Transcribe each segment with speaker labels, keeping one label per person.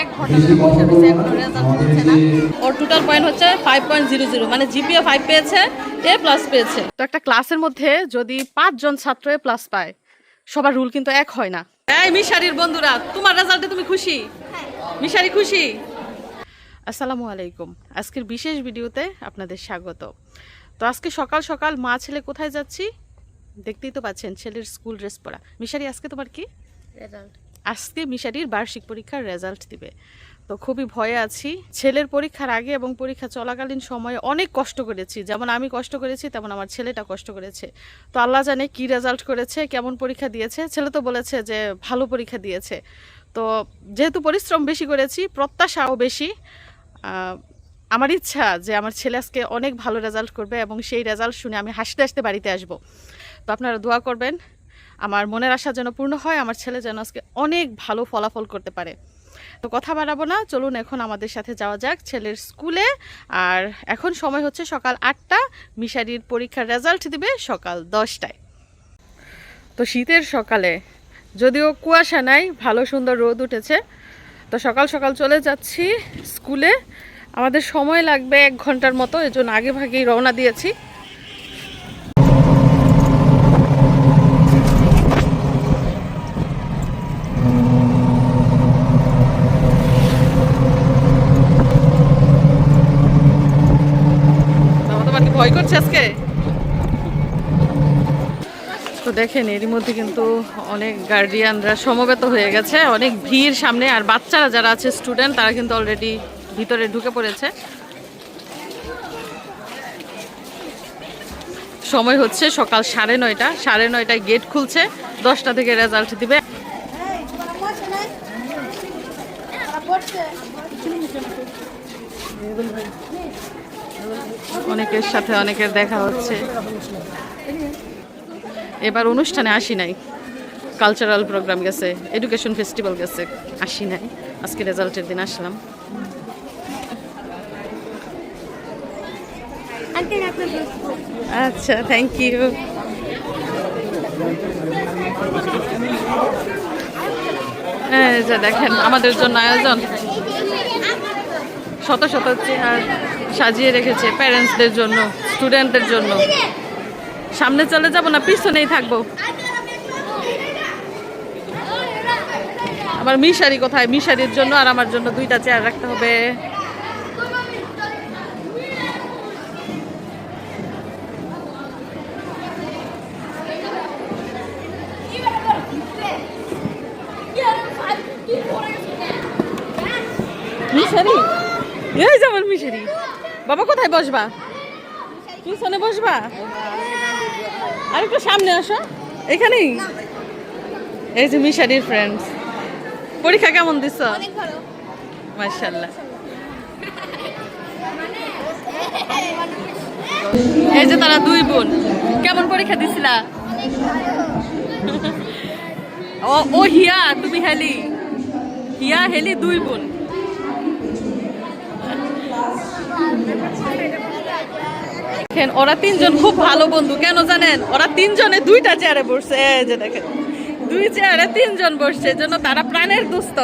Speaker 1: এক ঘণ্টা ধরে বসে রেজাল্ট দিচ্ছে না। ওর টোটাল পয়েন্ট হচ্ছে ফাইভ পয়েন্ট জিরো জিরো মানে জিপিএ ফাইভ পেয়েছে এ প্লাস পেয়েছে। তো একটা ক্লাসের মধ্যে যদি পাঁচজন ছাত্র এ প্লাস পায় সবার রুল কিন্তু এক হয় না। এই মিশারির বন্ধুরা তোমার রেজাল্টে তুমি খুশি? মিশারি খুশি? আসসালামু আলাইকুম। আজকের বিশেষ ভিডিওতে আপনাদের স্বাগত। তো আজকে সকাল সকাল মা ছেলে কোথায় যাচ্ছি? দেখতেই তো পাচ্ছেন ছেলের স্কুল ড্রেস পরা। মিশারি আজকে তোমার কি?
Speaker 2: রেজাল্ট
Speaker 1: আজকে মিশারির বার্ষিক পরীক্ষার রেজাল্ট দিবে। তো খুবই ভয়ে আছি। ছেলের পরীক্ষার আগে এবং পরীক্ষা চলাকালীন সময়ে অনেক কষ্ট করেছি। যেমন আমি কষ্ট করেছি, তেমন আমার ছেলেটা কষ্ট করেছে। তো আল্লাহ জানে কি রেজাল্ট করেছে, কেমন পরীক্ষা দিয়েছে। ছেলে তো বলেছে যে ভালো পরীক্ষা দিয়েছে। তো যেহেতু পরিশ্রম বেশি করেছি, প্রত্যাশাও বেশি আমার ইচ্ছা যে আমার ছেলে আজকে অনেক ভালো রেজাল্ট করবে এবং সেই রেজাল্ট শুনে আমি হাসতে হাসতে বাড়িতে আসব। তো আপনারা দোয়া করবেন। আমার মনের আশা যেন পূর্ণ হয়, আমার ছেলে যেন আজকে অনেক ভালো ফলাফল করতে পারে। তো কথা বাড়াবো না, চলুন এখন আমাদের সাথে যাওয়া যাক ছেলের স্কুলে। আর এখন সময় হচ্ছে সকাল আটটা, মিশারির পরীক্ষার রেজাল্ট দিবে সকাল দশটায়। তো শীতের সকালে, যদিও কুয়াশা নাই, ভালো সুন্দর রোদ উঠেছে। তো সকাল সকাল চলে যাচ্ছি স্কুলে। আমাদের সময় লাগবে এক ঘণ্টার মতো এজন্য আগে ভাগেই রওনা দিয়েছি বাবা করছে আজকে? তো দেখেন এরই মধ্যে কিন্তু অনেক গার্ডিয়ানরা সমবেত হয়ে গেছে। অনেক ভিড় সামনে আর বাচ্চারা যারা আছে স্টুডেন্ট তারা কিন্তু অলরেডি ভিতরে ঢুকে পড়েছে। সময় হচ্ছে সকাল সাড়ে নয়টা। সাড়ে নয়টায় গেট খুলছে। দশটা থেকে রেজাল্ট দিবে। অনেকের সাথে অনেকের দেখা হচ্ছে। এবার অনুষ্ঠানে আসি নাই। কালচারাল প্রোগ্রাম গেছে এডুকেশন ফেস্টিভ্যাল গেছে, আসি নাই। আজকে রেজাল্টের দিন আসলাম। আচ্ছা থ্যাংক ইউ হ্যাঁ দেখেন, আমাদের জন্য আয়োজন। শত শত চেয়ার। সাজিয়ে রেখেছে প্যারেন্টসদের জন্য স্টুডেন্টদের জন্য। সামনে চলে যাব না, পিছনেই থাকব। আমার মিশারি কোথায়? মিশারির জন্য আর আমার জন্য দুইটা চেয়ার রাখতে হবে। মিশারি? এই যে আমার মিশারি। বাবা কোথায় বসবা? পিছনে বসবা? আর একটু সামনে আসো। এখানেই? এই যে মিশারির ফ্রেন্ডস পরীক্ষা কেমন দিছ?
Speaker 2: ভালো।
Speaker 1: মার্শাল্লাহ এই যে তারা দুই বোন। কেমন পরীক্ষা দিছিলা? ও হিয়া তুমি হেলি। হিয়া হেলি দুই বোন। দেখেন, ওরা তিনজন খুব ভালো বন্ধু। কেন জানেন? ওরা তিনজনে দুইটা চেয়ারে বসছে। এই যে দেখেন, দুই চেয়ারে তিনজন বসছে। এজন্য তারা প্রাণের দুস্থ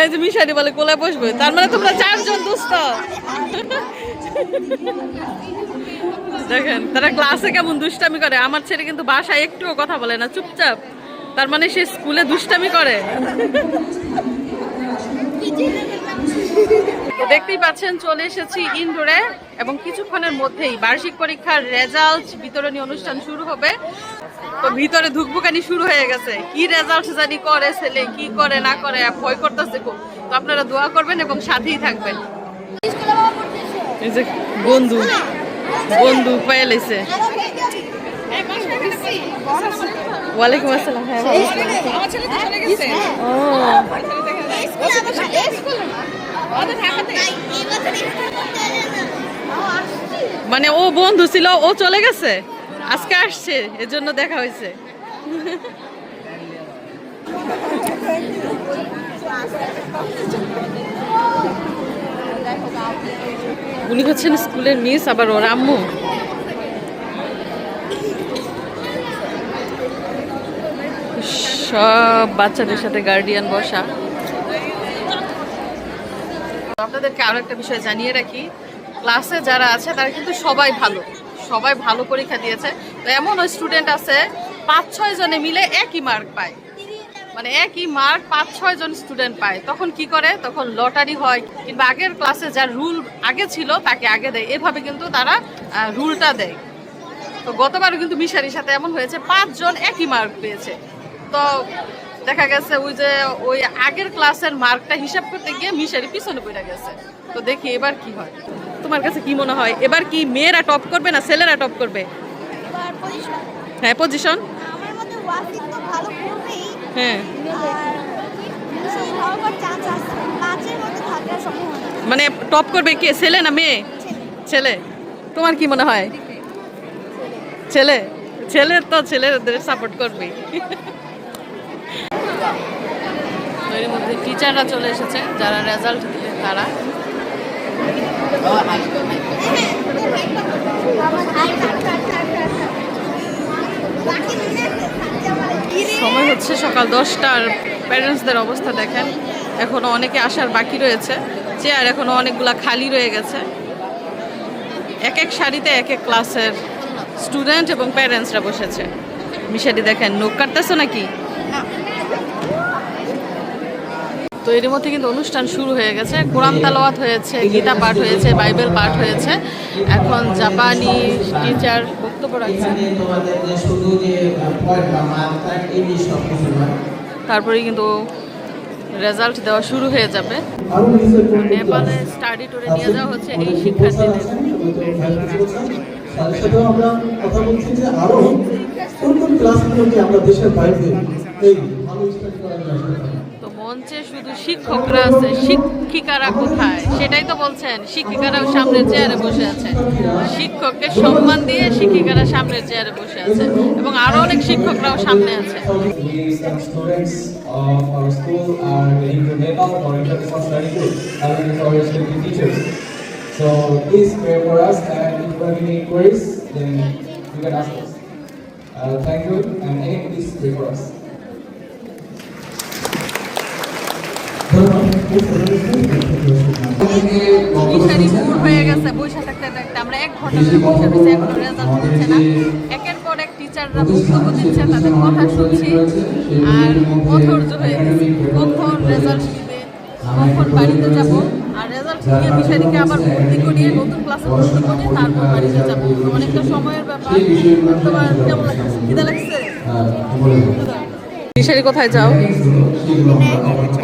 Speaker 1: এই যে মিশারি বলে, কোলে বসবে। তার মানে তোমরা চারজন দুস্থ দেখেন, তারা ক্লাসে কেমন দুষ্টামি করে। আমার ছেলে কিন্তু বাসায় একটুও কথা বলে না, চুপচাপ। তার মানে সে স্কুলে দুষ্টামি করে। দেখতেই পাচ্ছেন, চলে এসেছি ইন্দোরে এবং কিছুক্ষণের মধ্যেই বার্ষিক পরীক্ষার রেজাল্ট বিতরণী অনুষ্ঠান শুরু হবে। তো ভিতরে ধুকবুকানি শুরু হয়ে গেছে। কি রেজাল্ট জানি করে ছেলে, কি করে না করে, ভয় করতেছে খুব। তো আপনারা দোয়া করবেন এবং সাথেই থাকবেন। এই যে বন্ধু বন্ধু পেয়ে লেছে ওয়ালাইকুম আসসালাম হ্যাঁ
Speaker 2: আমার ছেলে তো চলে গেছে।
Speaker 1: ও
Speaker 2: স্কুলে আবার স্কুলে আমাদের ঢাকাতে। এই বছর
Speaker 1: মানে ও বন্ধু ছিল ও চলে গেছে। আজকে আসছে এজন্য দেখা হয়েছে। উনি হচ্ছেন স্কুলের মিস আবার ওর আম্মু। সব বাচ্চাদের সাথে গার্ডিয়ান বসা। আপনাদেরকে আরও একটা বিষয় জানিয়ে রাখি ক্লাসে যারা আছে, তারা কিন্তু সবাই ভালো। সবাই ভালো পরীক্ষা দিয়েছে। তো এমন ওই স্টুডেন্ট আছে পাঁচ ছয় জনে মিলে একই মার্ক পায়। মানে একই মার্ক পাঁচ ছয় জন স্টুডেন্ট পায়। তখন কি করে? তখন লটারি হয়। কিংবা আগের ক্লাসে যার রুল আগে ছিল, তাকে আগে দেয়। এভাবে কিন্তু তারা রুলটা দেয়। তো গতবারও কিন্তু মিশারির সাথে এমন হয়েছে পাঁচজন একই মার্ক পেয়েছে। তো দেখা গেছে ওই যে ওই আগের ক্লাসের মার্কটা হিসাব করতে গিয়ে মিশারি পিছনে পড়ে গেছে। তো দেখি এবার কি হয়। তোমার কাছে কি মনে হয়? এবার কি মেয়েরা টপ করবে না ছেলেরা টপ করবে? হ্যাঁ পজিশন হ্যাঁ। মানে টপ করবে কে? ছেলে না মেয়ে? ছেলে। তোমার কি মনে হয়? ছেলে। ছেলের তো ছেলেদের সাপোর্ট এর মধ্যে টিচাররা চলে এসেছে, যারা রেজাল্ট দিবে তারা। সময় হচ্ছে সকাল দশটার প্যারেন্টসদের অবস্থা দেখেন, এখনও অনেকে আসার বাকি রয়েছে। চেয়ার এখনও অনেকগুলা খালি রয়ে গেছে। এক এক সারিতে এক এক ক্লাসের স্টুডেন্ট এবং প্যারেন্টসরা বসেছে। মিশাটি দেখেন নোক কাটতেছে নাকি? তো এর মধ্যে কিন্তু অনুষ্ঠান শুরু হয়ে গেছে। কোরআন তালাওয়াত হয়েছে, গীতা পাঠ হয়েছে, বাইবেল পাঠ হয়েছে। এখন জাপানি টিচার বক্তব্য রাখছে তারপরে কিন্তু রেজাল্ট দেওয়া শুরু হয়ে যাবে। নেপালে স্টাডি ট্যুরে নিয়ে যাওয়া হচ্ছে এই শিক্ষার্থীদের।
Speaker 3: আমরা কথা বলছি যে আরও কোন কোন ক্লাসগুলোকে আমরা দেশের বাইরে এই ভালো স্টাডি
Speaker 1: মঞ্চে শুধু শিক্ষকরা আছে, শিক্ষিকারা কোথায়? সেটাই তো বলছেন। শিক্ষিকারাও সামনে চেয়ারে বসে আছে। শিক্ষককে সম্মান দিয়ে শিক্ষিকারা সামনে চেয়ারে বসে আছে। এবং আরও অনেক শিক্ষকরাও সামনে আছে।
Speaker 4: Thank you, and aim please pray for us.
Speaker 1: আমরা এক তাদের কথা শুনছি, আর অধৈর্য হয়ে রেজাল্ট বাড়িতে যাব, আর রেজাল্ট নিয়ে মিশারিকে আবার ভর্তি করিয়ে নতুন অনেকটা সময়ের ব্যাপার। তোমার কেমন লাগছে? মিশারি কোথায় যাও?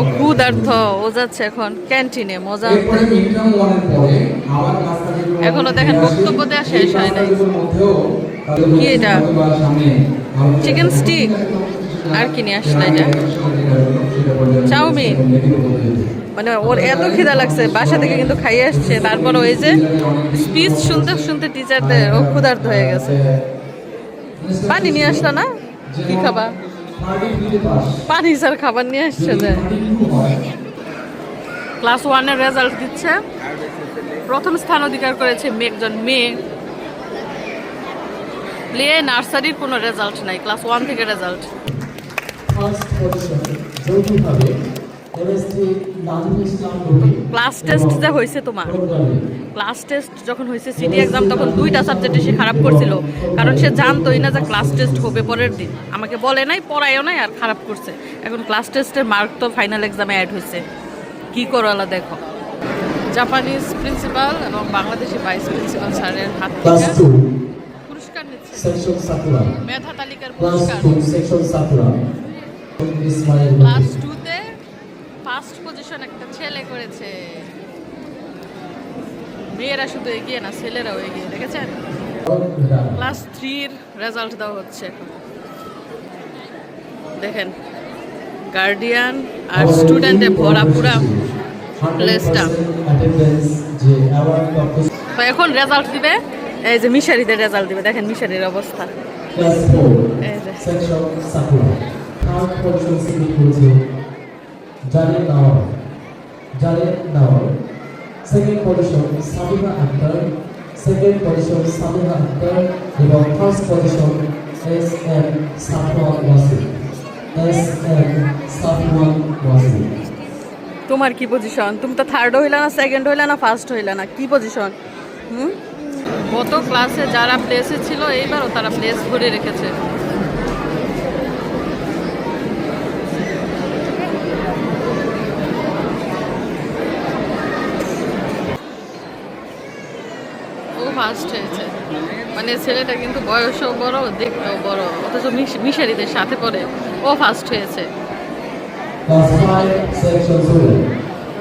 Speaker 1: ও ক্ষুধার্থ ও যাচ্ছে এখন ক্যান্টিনে মজা এখনও দেখেন বক্তব্য দেওয়া শেষ হয় নাই। কি এটা? চিকেন স্টিক আর কি নিয়ে আসলে এটা? চাউমিন। মানে ওর এত খিদা লাগছে বাসা থেকে কিন্তু খাইয়ে আসছে। তারপর ওই যে স্পিচ শুনতে শুনতে টিচারদের ও ক্ষুধার্ত হয়ে গেছে। পানি নিয়ে আসলো না? কি খাবা? পানি স্যার খাবার নিয়ে আসছে যে। ক্লাস ওয়ানের রেজাল্ট দিচ্ছে। প্রথম স্থান অধিকার করেছে মেয়ে একজন মেয়ে। প্লে নার্সারির কোনো রেজাল্ট নাই ক্লাস ওয়ান থেকে রেজাল্ট ক্লাস টেস্ট যে হয়েছে তোমার। ক্লাস টেস্ট যখন হয়েছে সিটি এক্সাম তখন দুইটা সাবজেক্টে সে খারাপ করছিল। কারণ সে জানতোই না যে ক্লাস টেস্ট হবে পরের দিন। আমাকে বলে নাই পড়ায়ও নাই আর খারাপ করছে। এখন ক্লাস টেস্টের মার্ক তো ফাইনাল এক্সামে অ্যাড হয়েছে। কি করোলা দেখো। জাপানিজ প্রিন্সিপাল এবং বাংলাদেশি ভাইস প্রিন্সিপাল স্যারের হাত থেকে পুরস্কার নিচ্ছে। মেধা তালিকার পুরস্কার। ক্লাস ফার্স্ট পজিশন একটা ছেলে করেছে। মেয়েরা শুধু এগিয়ে না ছেলেরাও এগিয়ে দেখেছেন? ক্লাস থ্রির রেজাল্ট দেওয়া হচ্ছে এখন। দেখেন গার্ডিয়ান আর স্টুডেন্টে ভরা পুরা প্লেসটা তো এখন রেজাল্ট দিবে এই যে মিশারিদের রেজাল্ট দিবে দেখেন মিশারির অবস্থা। এই যে।
Speaker 3: Zaria Nawar Zaria Nawar second position Sabina Akter. Second position Sabina Akter এবং first position S M Safwan Wasim. Staff one was it.
Speaker 1: তোমার কি পজিশন তুমি তো থার্ড হইলা না সেকেন্ড হইলা না ফার্স্ট হইলা না? কি পজিশন হুম? গত ক্লাসে যারা প্লেসে ছিল এইবারও তারা প্লেস ভরে রেখেছে ও ফার্স্ট হয়েছে। মানে ছেলেটা কিন্তু বয়সও বড় দেখতেও বড়। অথচ মিশ- মিশারিদের সাথে পড়ে ও ফার্স্ট হয়েছে।
Speaker 3: Class 5, section 2.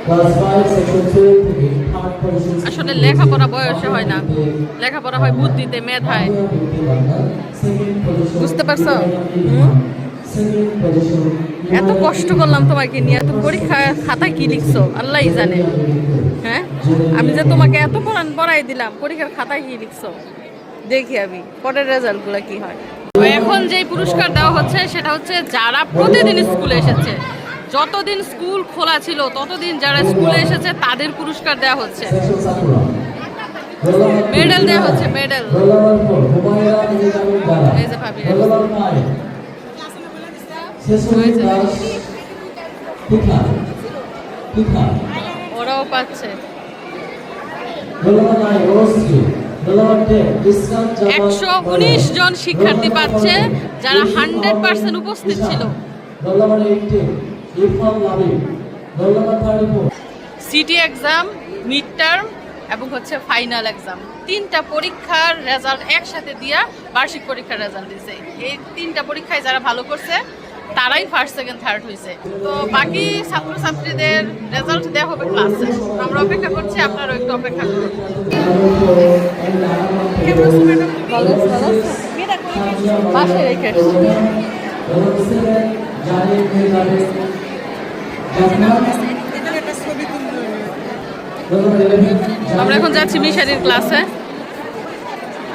Speaker 3: Class 5, section 2 থেকে third position
Speaker 1: আসলে লেখাপড়া বয়সে হয় না। লেখাপড়া হয় বুদ্ধিতে মেধায়। বুঝতে পারছ? এত কষ্ট করলাম তোমাকে নিয়ে এত পরীক্ষা খাতায় কি লিখছো? আল্লাহ জানে। হ্যাঁ? আমি যে তোমাকে এত পড়ান পড়াই দিলাম, পরীক্ষার খাতায় কি লিখছো? দেখি আমি, পরের রেজাল্টগুলো কি হয়। এখন যেই পুরস্কার দেওয়া হচ্ছে, সেটা হচ্ছে যারা প্রতিদিন স্কুলে এসেছে, যতদিন স্কুল খোলা ছিল, ততদিন যারা স্কুলে এসেছে, তাদের পুরস্কার দেওয়া হচ্ছে। মেডেল দেওয়া হচ্ছে, মেডেল। এই যে ওরাও পাচ্ছে। একশো উনিশ জন শিক্ষার্থী পাচ্ছে যারা হান্ড্রেড পার্সেন্ট উপস্থিত ছিল। সিটি এক্সাম মিড টার্ম এবং হচ্ছে ফাইনাল এক্সাম তিনটা পরীক্ষার রেজাল্ট একসাথে দিয়া বার্ষিক পরীক্ষার রেজাল্ট দিয়েছে এই তিনটা পরীক্ষায় যারা ভালো করছে তারাই ফার্স্ট সেকেন্ড থার্ড হয়েছে তো বাকি ছাত্রছাত্রীদের রেজাল্ট দেওয়া হবে ক্লাসে আমরা অপেক্ষা করছি আপনারাও একটু অপেক্ষা করুন। রেখে আমরা এখন যাচ্ছি মিশারির ক্লাসে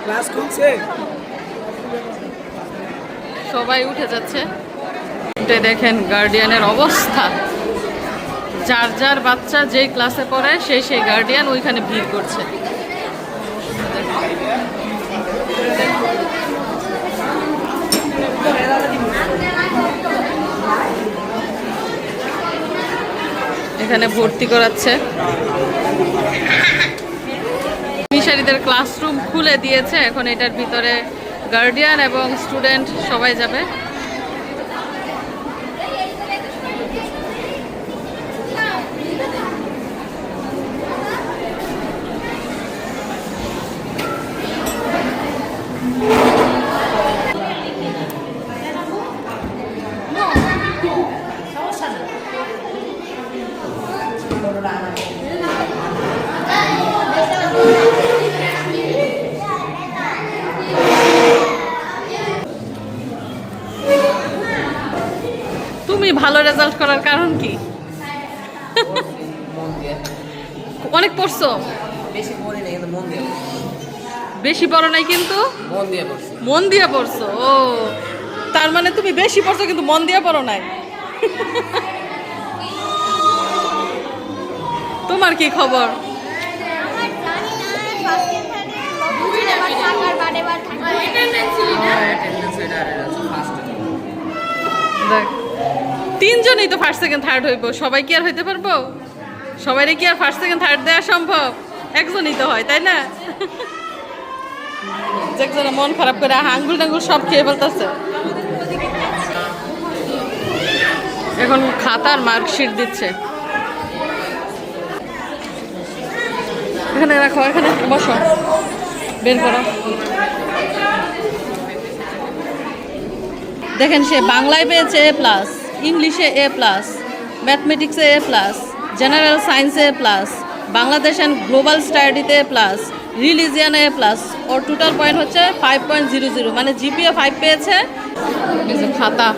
Speaker 5: ক্লাস খুলছে
Speaker 1: সবাই উঠে যাচ্ছে। উঠে দেখেন গার্ডিয়ানের অবস্থা। যার যার বাচ্চা যেই ক্লাসে পড়ে সেই সেই গার্ডিয়ান ওইখানে ভিড় করছে। এখানে ভর্তি করাচ্ছে। মিশারিদের ক্লাসরুম খুলে দিয়েছে। এখন এটার ভিতরে গার্ডিয়ান এবং স্টুডেন্ট সবাই যাবে তুমি ভালো রেজাল্ট করার কারণ কি? অনেক পড়ছো?
Speaker 5: বেশি পড়ি না কিন্তু মন দিয়ে
Speaker 1: বেশি পড়ো নাই কিন্তু?
Speaker 5: মন দিয়ে পড়ছি।
Speaker 1: মন দিয়ে পড়ছো ও। তার মানে তুমি বেশি পড়ছো কিন্তু মন দিয়ে পড়ো নাই? তোমার কি খবর? দেখ তিনজনই তো ফার্স্ট সেকেন্ড থার্ড হইব। সবাই কি আর হইতে পারব? সবাইরে কি আর ফার্স্ট সেকেন্ড থার্ড দেওয়া সম্ভব? একজনই তো হয়, তাই না? একজনে মন খারাপ করে আঙ্গুল টাঙ্গুল সব খেয়ে ফেলতেছে। এখন খাতার মার্কশিট দিচ্ছে। এখানে রাখো, এখানে বসো। বের করো। দেখেন সে বাংলায় পেয়েছে প্লাস ইংলিশে এ প্লাস ম্যাথমেটিক্সে এ প্লাস জেনারেল সায়েন্সে A plus Bangladesh and global স্টাডিতে A plus রিলিজিয়ানে এ প্লাস ওর টোটাল পয়েন্ট হচ্ছে ফাইভ পয়েন্ট জিরো জিরো মানে জিপিএ ফাইভ পেয়েছে। খাতা।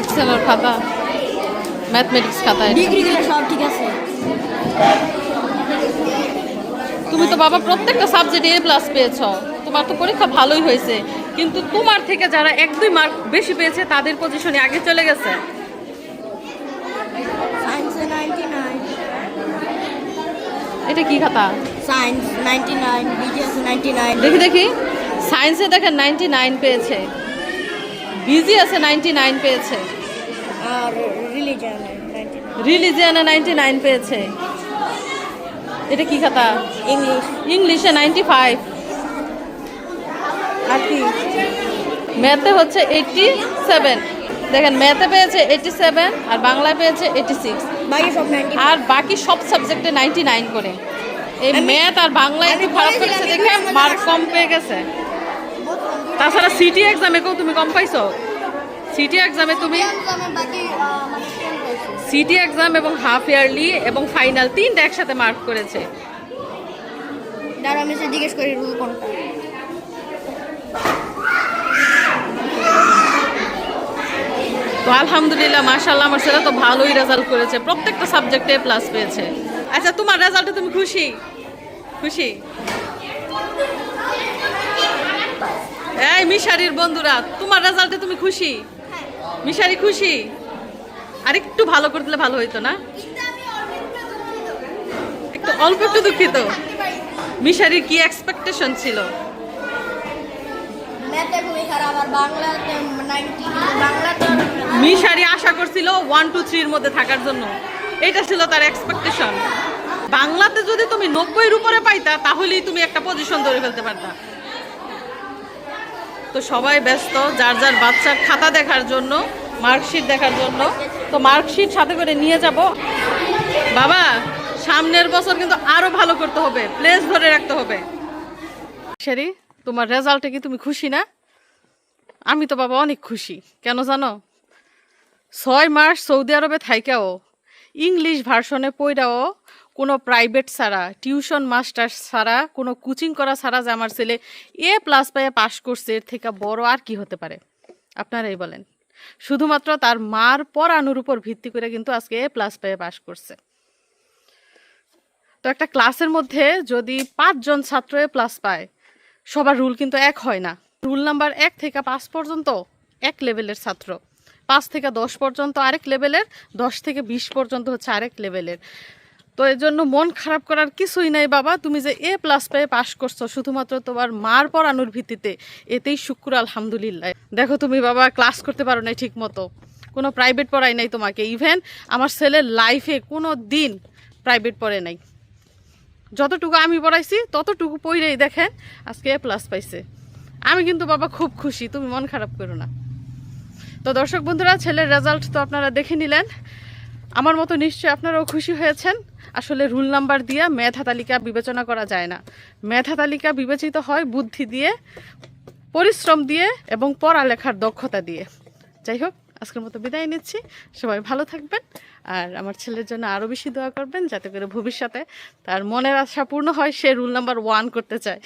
Speaker 1: এক্সেলের খাতা। ম্যাথমেটিক্স খাতা
Speaker 2: ডিগ্রিগুলো সব ঠিক আছে।
Speaker 1: তুমি তো বাবা প্রত্যেকটা সাবজেক্টে এ প্লাস পেয়েছ। তোমার তো পরীক্ষা ভালোই হয়েছে। কিন্তু তোমার থেকে যারা এক দুই মার্ক বেশি পেয়েছে তাদের পজিশনে আগে চলে গেছে। এটা কি খাতা?
Speaker 2: Science ninety nine BGS ninety nine
Speaker 1: দেখি দেখি। সায়েন্সে দেখেন নাইনটি নাইন পেয়েছে বিজি আছে নাইনটি নাইন পেয়েছে।
Speaker 2: আর রিলিজন
Speaker 1: রিলিজিয়ানে নাইনটি নাইন পেয়েছে। এটা কি খাতা?
Speaker 2: ইংলিশ
Speaker 1: ইংলিশে নাইনটি ফাইভ আর কি ম্যাথে হচ্ছে এইটটি সেভেন দেখেন ম্যাথে পেয়েছে এইটটি সেভেন আর বাংলায় পেয়েছে এইটটি সিক্স আর বাকি সব সাবজেক্টে নাইনটি নাইন করে। এই ম্যাথ আর বাংলায় একটু খারাপ করেছে দেখে মার্ক কম পেয়ে গেছে। তাছাড়া সিটি এক্সামে কেউ তুমি কম পাইছো? সিটি এক্সামে তুমি সিটি এক্সাম এবং হাফ ইয়ারলি এবং ফাইনাল তিনটা একসাথে মার্ক করেছে।
Speaker 2: দাঁড়া আমি জিজ্ঞেস করি রুল কোনটা?
Speaker 1: তো আলহামদুলিল্লাহ মাশাল্লাহ আমার ছেলে তো ভালোই রেজাল্ট করেছে। প্রত্যেকটা সাবজেক্টে প্লাস পেয়েছে। আচ্ছা তোমার রেজাল্টে তুমি খুশি? খুশি? এই মিশারির বন্ধুরা, তোমার রেজাল্টে তুমি খুশি? মিশারি খুশি? আর একটু ভালো দিলে ভালো হইতো না? একটু অল্প একটু দুঃখিত। মিশারির কি এক্সপেকটেশন ছিল? মিশারি আশা করছিল ওয়ান টু থ্রির মধ্যে থাকার জন্য। এটা ছিল তার এক্সপেকটেশন বাংলাতে যদি তুমি নব্বইয়ের উপরে পাইতা, তাহলেই তুমি একটা পজিশন ধরে ফেলতে পারতা। তো সবাই ব্যস্ত, যার যার বাচ্চার খাতা দেখার জন্য মার্কশিট দেখার জন্য। তো মার্কশিট সাথে করে নিয়ে যাব। বাবা, সামনের বছর কিন্তু আরও ভালো করতে হবে। প্লেস ধরে রাখতে হবে। সেরি তোমার রেজাল্টে কি তুমি খুশি না? আমি তো বাবা অনেক খুশি। কেন জানো? ছয় মাস সৌদি আরবে থাইকাও, ইংলিশ ভার্সনে পড়াও কোনো প্রাইভেট ছাড়া, টিউশন মাস্টার ছাড়া, কোনো কোচিং করা ছাড়া যে আমার ছেলে এ প্লাস পায়ে পাশ করছে, এর থেকে বড় আর কি হতে পারে? আপনারাই বলেন। শুধুমাত্র তার মার পড়ানোর উপর ভিত্তি করে কিন্তু আজকে এ প্লাস পেয়ে পাশ করছে। তো একটা ক্লাসের মধ্যে যদি পাঁচজন ছাত্র এ প্লাস পায়, সবার রুল কিন্তু এক হয় না। রুল নাম্বার এক থেকে পাঁচ পর্যন্ত এক লেভেলের ছাত্র। পাঁচ থেকে দশ পর্যন্ত আরেক লেভেলের, দশ থেকে বিশ পর্যন্ত হচ্ছে আরেক লেভেলের। তো এর জন্য মন খারাপ করার কিছুই নাই বাবা, তুমি যে এ প্লাস পেয়ে পাশ করছ, শুধুমাত্র তোমার মার পড়ানোর ভিত্তিতে। এতেই শুক্র, আলহামদুলিল্লাহ। দেখো তুমি বাবা ক্লাস করতে পারো নাই ঠিক মতো কোনো প্রাইভেট পড়াই নাই তোমাকে। ইভেন আমার ছেলের লাইফে কোনো দিন প্রাইভেট পড়ে নাই। যতটুকু আমি পড়াইছি, ততটুকু পড়েই দেখেন আজকে এ প্লাস পাইছে। আমি কিন্তু বাবা খুব খুশি, তুমি মন খারাপ করো না। তো দর্শক বন্ধুরা, ছেলের রেজাল্ট তো আপনারা দেখে নিলেন। আমার মতো নিশ্চয়ই আপনারাও খুশি হয়েছেন। আসলে রুল নাম্বার দিয়ে মেধা তালিকা বিবেচনা করা যায় না। মেধা তালিকা বিবেচিত হয় বুদ্ধি দিয়ে, পরিশ্রম দিয়ে এবং পড়ালেখার দক্ষতা দিয়ে। যাই হোক, আজকের মতো বিদায় নিচ্ছি। সবাই ভালো থাকবেন আর আমার ছেলের জন্য আরও বেশি দোয়া করবেন, যাতে করে ভবিষ্যতে তার মনের আশা পূর্ণ হয়, সে রুল নাম্বার ওয়ান করতে চায়।